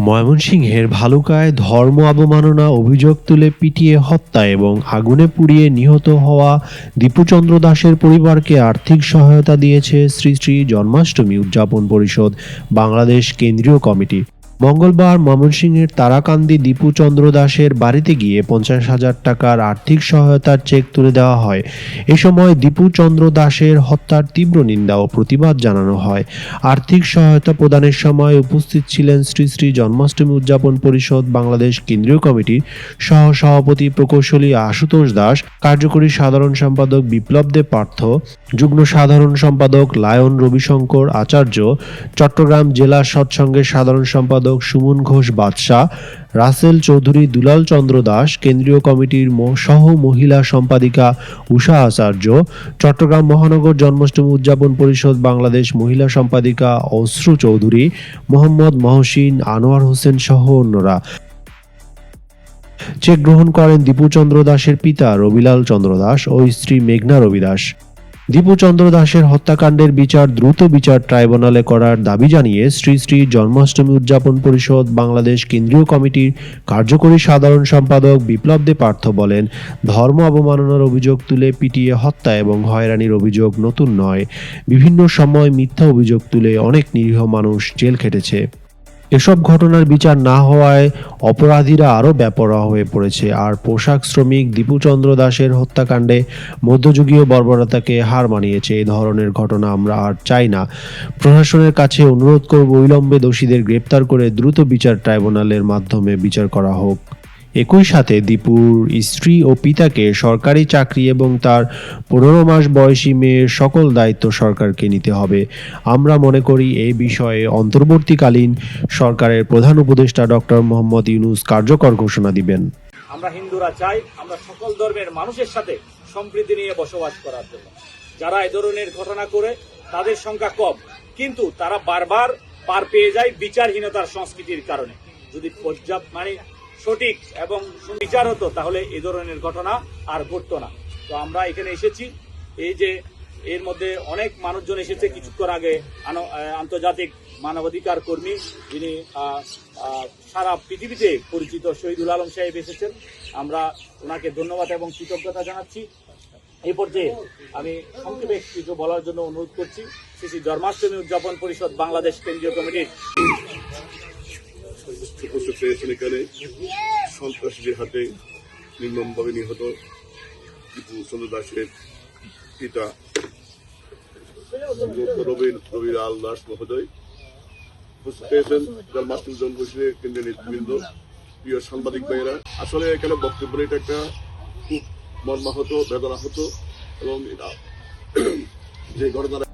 ময়মনসিংহের ভালুকায় ধর্ম অবমাননা অভিযোগ তুলে পিটিয়ে হত্যা এবং আগুনে পুড়িয়ে নিহত হওয়া দীপুচন্দ্র দাসের পরিবারকে আর্থিক সহায়তা দিয়েছে শ্রী শ্রী জন্মাষ্টমী উদযাপন পরিষদ, বাংলাদেশ কেন্দ্রীয় কমিটি। মঙ্গলবার ময়মনসিংহের তারাকান্দি দীপুচন্দ্র দাসের বাড়িতে গিয়ে পঞ্চাশ হাজার টাকার আর্থিক সহায়তার চেক তুলে দেওয়া হয়। এ সময় দীপুচন্দ্র দাসের হত্যার তীব্র নিন্দা ও প্রতিবাদ জানানো হয়। আর্থিক সহায়তা প্রদানের সময় উপস্থিত ছিলেন শ্রী শ্রী জন্মাষ্টমী উদযাপন পরিষদ বাংলাদেশ কেন্দ্রীয় কমিটির সহ সভাপতি প্রকৌশলী আশুতোষ দাস, কার্যকরী সাধারণ সম্পাদক বিপ্লব দেব পার্থ, যুগ্ম সাধারণ সম্পাদক লায়ন রবিশঙ্কর আচার্য, চট্টগ্রাম জেলা সৎসঙ্গের সাধারণ সম্পাদক সুমন ঘোষ বাদশাহ, রাসেল চৌধুরী দুলাল চন্দ্র দাস, কেন্দ্রীয় কমিটির সহ মহিলা সম্পাদিকা উষা আচার্য, চট্টগ্রাম মহানগর জন্মাষ্টমী উদযাপন পরিষদ বাংলাদেশ মহিলা সম্পাদিকা অশ্রু চৌধুরী, মোহাম্মদ মহসিন আনোয়ার হোসেন সহ অন্যরা। চেক গ্রহণ করেন দীপুচন্দ্র দাসের পিতা রবিলাল চন্দ্র দাস ও স্ত্রী মেঘনা রবি দাস দীপুচন্দ্র দাসের হত্যাকাণ্ডের বিচার দ্রুত বিচার ট্রাইব্যুনালে করার দাবি জানিয়ে শ্রী শ্রী জন্মাষ্টমী উদযাপন পরিষদ, বাংলাদেশ কেন্দ্রীয় কমিটির কার্যকরী সাধারণ সম্পাদক বিপ্লব দে পার্থ বলেন, ধর্ম অবমাননার অভিযোগ তুলে পিটিয়ে হত্যা এবং হয়রানির অভিযোগ নতুন নয়। বিভিন্ন সময় মিথ্যা অভিযোগ তুলে অনেক নিরীহ মানুষ জেল খেটেছে। এসব ঘটনার বিচার না হওয়ায় অপরাধীরা আরও ব্যাপরা হয়ে পড়েছে। আর পোশাক শ্রমিক দীপুচন্দ্র দাসের হত্যাকাণ্ডে মধ্যযুগীয় বর্বরতাকে হার মানিয়েছে। এ ধরনের ঘটনা আমরা আর চাই না। প্রশাসনের কাছে অনুরোধ করব অবিলম্বে দোষীদের গ্রেপ্তার করে দ্রুত বিচার ট্রাইব্যুনালের মাধ্যমে বিচার করা হোক। একই সাথে দীপুর স্ত্রী ও পিতাকে সরকারি চাকরি এবং তার পনেরো মাস বয়সী মেয়ের সকল দায়িত্ব সরকারকে নিতে হবে। আমরা মনে করি এই বিষয়ে অন্তর্বর্তীকালীন সরকারের প্রধান উপদেষ্টা ডক্টর মোহাম্মদ ইউনুস কার্যকর ঘোষণা দিবেন। আমরা হিন্দুরা চাই আমরা সকল ধর্মের মানুষের সাথে সম্প্রীতি নিয়ে বসবাস করার জন্য। যারা এই ধরনের ঘটনা করে, তাদের সংখ্যা কম। কিন্তু তারা বারবার পার পেয়ে যায় বিচারহীনতার সংস্কৃতির কারণে। যদি পর্যাপ্ত মানে সঠিক এবং সুবিচার হতো তাহলে এই ধরনের ঘটনা আর ঘটতো না। তো আমরা এখানে এসেছি। এই যে এর মধ্যে অনেক মানুষজন এসেছে কিছুক্ষণ আগে, আনো- আন্তর্জাতিক মানবাধিকার কর্মী, যিনি সারা পৃথিবীতে পরিচিত শহীদুল আলম সাহেব এসেছেন। আমরা ওনাকে ধন্যবাদ এবং কৃতজ্ঞতা জানাচ্ছি। এই পর্যায়ে আমি সংক্ষেপে কিছু বলার জন্য অনুরোধ করছি। শ্রী জন্মাষ্টমী উদযাপন পরিষদ বাংলাদেশ কেন্দ্রীয় কমিটির উপস্থিত পেয়েছেন এখানে? সন্ত্রাসীদের হাতে নির্মমভাবে নিহত টিপু চন্দ্র দাসের পিতা রবীন রবি আল দাস মহোদয়। উপস্থিত হয়েছেন জন্মাষ্টমী জন্মশীলের কেন্দ্রের নেতৃবৃন্দ, প্রিয় সাংবাদিক ভাইয়েরা। আসলে এখানে বক্তব্য এটা একটা খুব মর্মাহত বেদনা হতো এবং যে ঘটনাটা